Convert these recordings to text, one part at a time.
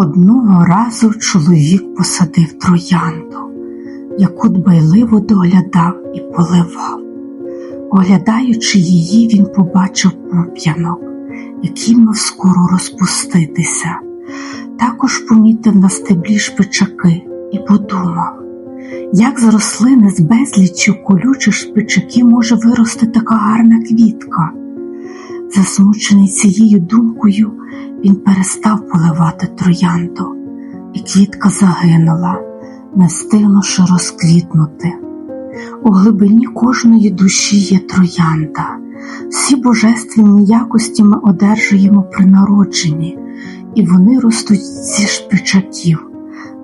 Одного разу чоловік посадив троянду, яку дбайливо доглядав і поливав. Оглядаючи її, він побачив пуп'янок, який мав скоро розпуститися. Також помітив на стеблі шпичаки і подумав, як з рослини з безліччю колючих шпичаків може вирости така гарна квітка. Засмучений цією думкою, він перестав поливати троянду, і квітка загинула, не встигнувши розквітнути. У глибині кожної душі є троянда. Всі божественні якості ми одержуємо при народженні, і вони ростуть зі шпичаків,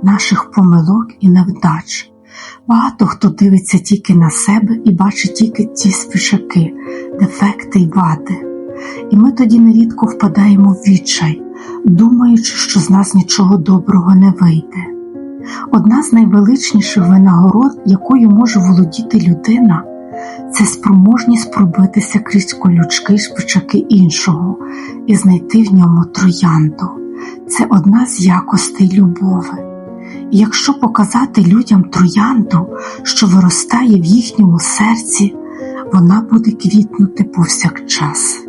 наших помилок і невдач. Багато хто дивиться тільки на себе і бачить тільки ті спішаки, дефекти й вади. І ми тоді нерідко впадаємо в відчай, думаючи, що з нас нічого доброго не вийде. Одна з найвеличніших винагород, якою може володіти людина, це спроможність пробитися крізь колючки й шпичаки іншого і знайти в ньому троянду. Це одна з якостей любови. І якщо показати людям троянду, що виростає в їхньому серці, вона буде квітнути повсякчас.